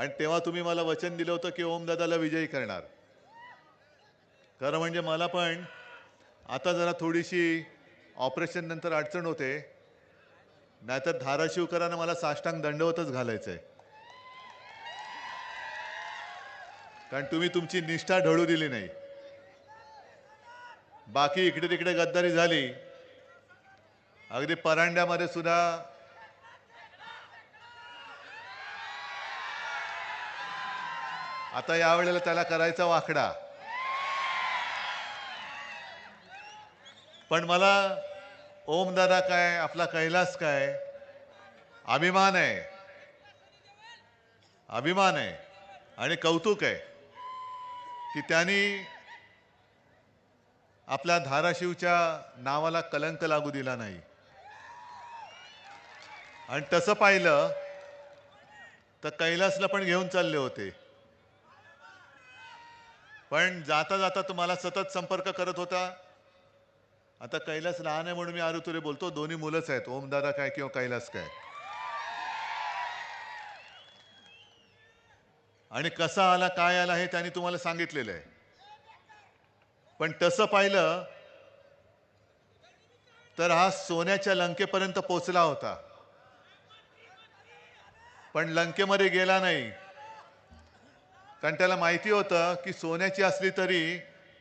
आणि तेव्हा तुम्ही मला वचन दिलं होतं की ओमदादाला विजयी करणार. खरं म्हणजे मला पण आता जरा थोडीशी ऑपरेशन नंतर अडचण होते. नाहीतर धाराशिवकरांना मला साष्टांग दंडवतच घालायचंय. कारण तुम्ही तुमची निष्ठा ढळू दिली नाही. बाकी इकडे तिकडे गद्दारी झाली. अगदी परांड्यामध्ये सुद्धा आता यावेळेला त्याला करायचा वाकडा. पण मला ओमदादा काय आपला कैलास काय? अभिमान आहे. अभिमान आहे. आणि कौतुक आहे. की त्यांनी आपल्या धाराशिवच्या नावाला कलंक लागू दिला नाही. आणि तसं पाहिलं तर कैलासला पण घेऊन चालले होते. पण जाता जाता तुम्हाला सतत संपर्क करत होता? आता कैलास लहान आहे म्हणून मी आरुतुरे बोलतो दोन्ही मुलंच आहेत. ओमदादा काय किंवा कैलास काय? आणि कसा आला काय आला हे त्यांनी तुम्हाला सांगितलेलं आहे. पण तसं पाहिलं तर हा सोन्याच्या लंकेपर्यंत पोचला होता. पण लंकेमध्ये गेला नाही. कारण त्याला माहिती होतं की सोन्याची असली तरी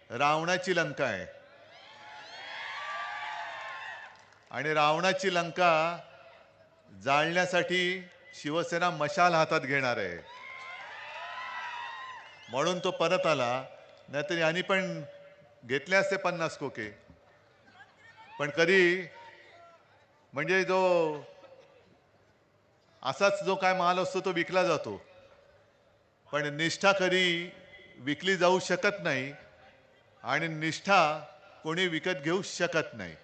रावणाची लंका आहे. आणि रावणाची लंका जाळण्यासाठी शिवसेना मशाल हातात घेणार आहे. म्हणून तो परत आला. नाहीतर यांनी पण घेतले असते पन्नास कोके. पण कधी म्हणजे जो असाच जो काय माल असतो तो विकला जातो. पण निष्ठा कधी विकली जाऊ शकत नाही आणि निष्ठा कोणी विकत घेऊ शकत नाही.